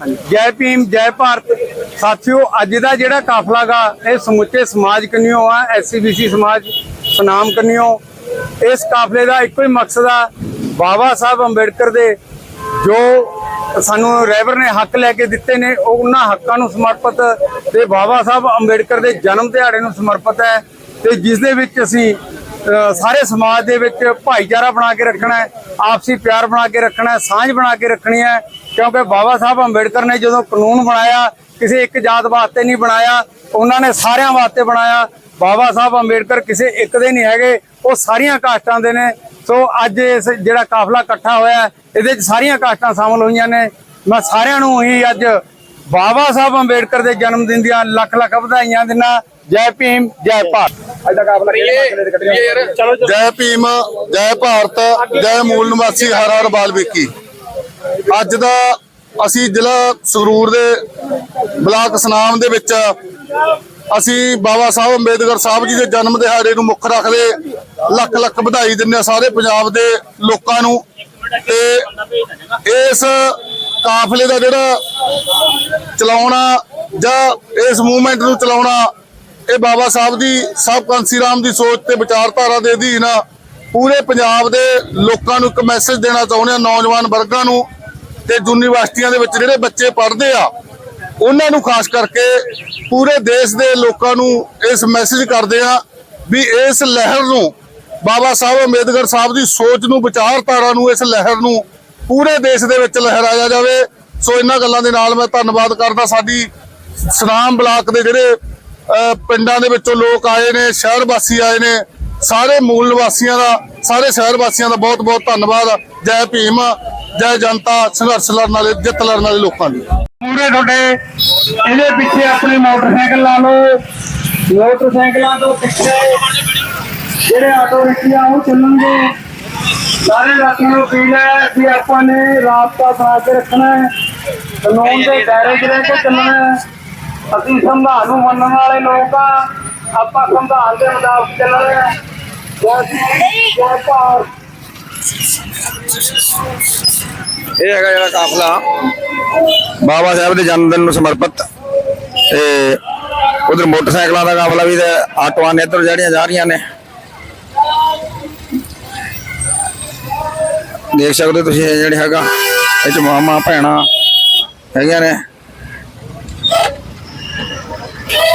ਜੈ ਭੀਮ, ਜੈ ਭਾਰਤ। ਸਾਥੀਓ, ਅੱਜ ਦਾ ਜਿਹੜਾ ਕਾਫਲਾ ਇਹ ਸਮੁੱਚੇ ਸਮਾਜ ਕੰਨਿਓ ਆ ਐਸਸੀਬੀਸੀ ਸਮਾਜ ਸੁਨਾਮ ਕੰਨਿਓ। ਇਸ ਕਾਫਲੇ ਦਾ ਇੱਕੋ ਹੀ ਮਕਸਦ ਆ, ਬਾਬਾ ਸਾਹਿਬ ਅੰਬੇਡਕਰ ਦੇ ਜੋ ਸਾਨੂੰ ਰਹਿਬਰ ਨੇ ਹੱਕ ਲੈ ਕੇ ਦਿੱਤੇ ਨੇ, ਉਹ ਉਹਨਾਂ ਹੱਕਾਂ ਨੂੰ ਸਮਰਪਿਤ ਤੇ ਬਾਬਾ ਸਾਹਿਬ ਅੰਬੇਡਕਰ ਦੇ ਜਨਮ ਦਿਹਾੜੇ ਨੂੰ ਸਮਰਪਿਤ ਹੈ। ਤੇ ਜਿਸ ਦੇ ਵਿੱਚ ਅਸੀਂ ਸਾਰੇ ਸਮਾਜ ਦੇ ਵਿੱਚ ਭਾਈਚਾਰਾ ਬਣਾ ਕੇ ਰੱਖਣਾ ਹੈ, ਆਪਸੀ ਪਿਆਰ ਬਣਾ ਕੇ ਰੱਖਣਾ ਹੈ, ਸਾਂਝ ਬਣਾ ਕੇ ਰੱਖਣੀ ਹੈ, ਕਿਉਂਕਿ ਬਾਬਾ ਸਾਹਿਬ ਅੰਬੇਡਕਰ ਨੇ ਜਦੋਂ ਕਾਨੂੰਨ ਬਣਾਇਆ, ਕਿਸੇ ਇੱਕ ਜਾਤ ਵਾਸਤੇ ਨਹੀਂ ਬਣਾਇਆ, ਉਹਨਾਂ ਨੇ ਸਾਰਿਆਂ ਵਾਸਤੇ ਬਣਾਇਆ, ਬਾਬਾ ਸਾਹਿਬ ਅੰਬੇਡਕਰ ਕਿਸੇ ਇੱਕ ਦੇ ਨਹੀਂ ਹੈਗੇ, ਉਹ ਸਾਰੀਆਂ ਕਾਸਟਾਂ ਦੇ ਨੇ। ਸੋ ਅੱਜ ਇਸ ਜਿਹੜਾ ਕਾਫਲਾ ਇਕੱਠਾ ਹੋਇਆ ਇਹਦੇ ਵਿੱਚ ਸਾਰੀਆਂ ਕਾਸਟਾਂ ਸ਼ਾਮਲ ਹੋਈਆਂ ਨੇ। ਮੈਂ ਸਾਰਿਆਂ ਨੂੰ ਹੀ ਅੱਜ ਬਾਬਾ ਸਾਹਿਬ ਅੰਬੇਡਕਰ ਦੇ ਜਨਮ ਦਿਨ ਦੀਆਂ ਲੱਖ ਲੱਖ ਵਧਾਈਆਂ ਦਿੰਦਾ, ਜੈ ਭੀਮ, ਜੈ ਭਾਰਤ। ਅੱਜ ਦਾ ਕਾਫਲਾ ਜੈ ਭੀਮ ਜੈ ਭਾਰਤ ਜੈ ਮੂਲ ਨਿਵਾਸੀ ਹਰ ਹਰ ਬਾਲਮੀਕੀ ਅੱਜ ਦਾ ਅਸੀਂ ਜ਼ਿਲ੍ਹਾ ਸੰਗਰੂਰ ਦੇ ਬਲਾਕ ਸਨਾਮ ਦੇ ਵਿੱਚ ਅਸੀਂ ਬਾਬਾ ਸਾਹਿਬ ਅੰਬੇਦਕਰ ਸਾਹਿਬ ਜੀ ਦੇ ਜਨਮ ਦਿਹਾੜੇ ਨੂੰ ਮੁੱਖ ਰੱਖਦੇ ਲੱਖ ਲੱਖ ਵਧਾਈ ਦਿੰਦੇ ਹਾਂ ਸਾਰੇ ਪੰਜਾਬ ਦੇ ਲੋਕਾਂ ਨੂੰ। ਤੇ ਇਸ ਕਾਫਲੇ ਦਾ ਜਿਹੜਾ ਚਲਾਉਣਾ ਜਾਂ ਇਸ ਮੂਵਮੈਂਟ ਨੂੰ ਚਲਾਉਣਾ ਇਹ ਬਾਬਾ ਸਾਹਿਬ ਦੀ, ਸਾਹਿਬ ਕਾਂਸੀ ਰਾਮ ਦੀ ਸੋਚ ਤੇ ਵਿਚਾਰਧਾਰਾ ਦੇ ਅਧੀਨ ਪੂਰੇ ਪੰਜਾਬ ਦੇ ਲੋਕਾਂ ਨੂੰ ਇੱਕ ਮੈਸੇਜ ਦੇਣਾ ਚਾਹੁੰਦੇ ਆ ਨੌਜਵਾਨ ਵਰਗਾਂ ਨੂੰ ਤੇ ਯੂਨੀਵਰਸਿਟੀਆਂ ਦੇ ਵਿੱਚ ਜਿਹੜੇ ਬੱਚੇ ਪੜ੍ਹਦੇ ਆ, ਉਹਨਾਂ ਨੂੰ ਖਾਸ ਕਰਕੇ ਪੂਰੇ ਦੇਸ਼ ਦੇ ਲੋਕਾਂ ਨੂੰ ਇਸ ਮੈਸੇਜ ਕਰਦੇ ਆ ਵੀ ਇਸ ਲਹਿਰ ਨੂੰ, ਬਾਬਾ ਸਾਹਿਬ ਅੰਬੇਦਕਰ ਸਾਹਿਬ ਦੀ ਸੋਚ ਨੂੰ, ਵਿਚਾਰਧਾਰਾ ਨੂੰ, ਇਸ ਲਹਿਰ ਨੂੰ ਪੂਰੇ ਦੇਸ਼ ਦੇ ਵਿੱਚ ਲਹਿਰਾਇਆ ਜਾਵੇ। ਸੋ ਇਹਨਾਂ ਗੱਲਾਂ ਦੇ ਨਾਲ ਮੈਂ ਧੰਨਵਾਦ ਕਰਦਾ ਸਾਡੀ ਸਨਾਮ ਬਲਾਕ ਦੇ ਜਿਹੜੇ ਪਿੰਡਾਂ ਦੇ ਵਿੱਚੋਂ ਲੋਕ ਆਏ ਨੇ, ਸ਼ਹਿਰ ਵਾਸੀ ਆਏ ਨੇ, ਸਾਰੇ ਮੂਲ ਨਿਵਾਸੀਆਂ ਦਾ, ਸਾਰੇ ਸ਼ਹਿਰ ਵਾਸੀਆਂ ਦਾ ਬਹੁਤ ਬਹੁਤ ਧੰਨਵਾਦ। ਜੈ ਭੀਮ, ਜੈ ਜਨਤਾ, ਸੰਘਰਸ਼ ਲੜਨ ਵਾਲੇ, ਜਿੱਤ ਲੜਨ ਵਾਲੇ ਲੋਕਾਂ ਦੀ। ਪੂਰੇ ਤੁਹਾਡੇ, ਇਹਦੇ ਪਿੱਛੇ ਆਪਣੇ ਮੋਟਰਸਾਈਕਲ ਲਾ ਲਓ। ਮੋਟਰਸਾਈਕਲਾਂ ਤੋਂ ਪਿੱਛੇ ਜਿਹੜੇ ਆਟੋ ਰਿਕਸ਼ਾ ਉਹ ਚੱਲਣਗੇ। ਸਾਰੇ ਲੋਕਾਂ ਨੂੰ ਅਪੀਲ ਹੈ ਕਿ ਆਪਾਂ ਨੇ ਰਾਬਤਾ ਬਣਾ ਕੇ ਰੱਖਣਾ ਹੈ। ਕਾਨੂੰਨ ਦੇ ਦਾਇਰੇ 'ਚ ਰਹਿ ਚੱਲਣਾ ਹੈ। ਅਸੀਂ ਸੰਵਿਧਾਨ ਨੂੰ ਮੰਨਣ ਵਾਲੇ ਲੋਕ ਆ। ਆਪਾਂ ਸੰਵਿਧਾਨ ਦੇ ਮੁਤਾਬਕ ਚੱਲਣਾ ਹੈ। ਜੈ ਇਹ ਹੈਗਾ ਜਿਹੜਾ ਕਾਫਲਾ। ਬਾਬਾ ਸਾਹਿਬ ਦੇ ਜਨਮ ਦਿਨ ਨੂੰ ਸਮਰਪਿਤ। ਤੇ ਉਧਰ ਮੋਟਰਸਾਈਕਲਾਂ ਦਾ ਕਾਫਲਾ ਵੀ ਤੇ ਆਟੋਆਂ ਨੇ ਇੱਧਰ ਜਿਹੜੀਆਂ ਜਾ ਰਹੀਆਂ ਨੇ। ਦੇਖ ਸਕਦੇ ਹੋ ਤੁਸੀਂ ਇਹ ਜਿਹੜੇ ਹੈਗਾ, ਇਹ ਚ ਮਾਮਾ ਭੈਣਾ ਹੈਗੀਆਂ ਨੇ। Please!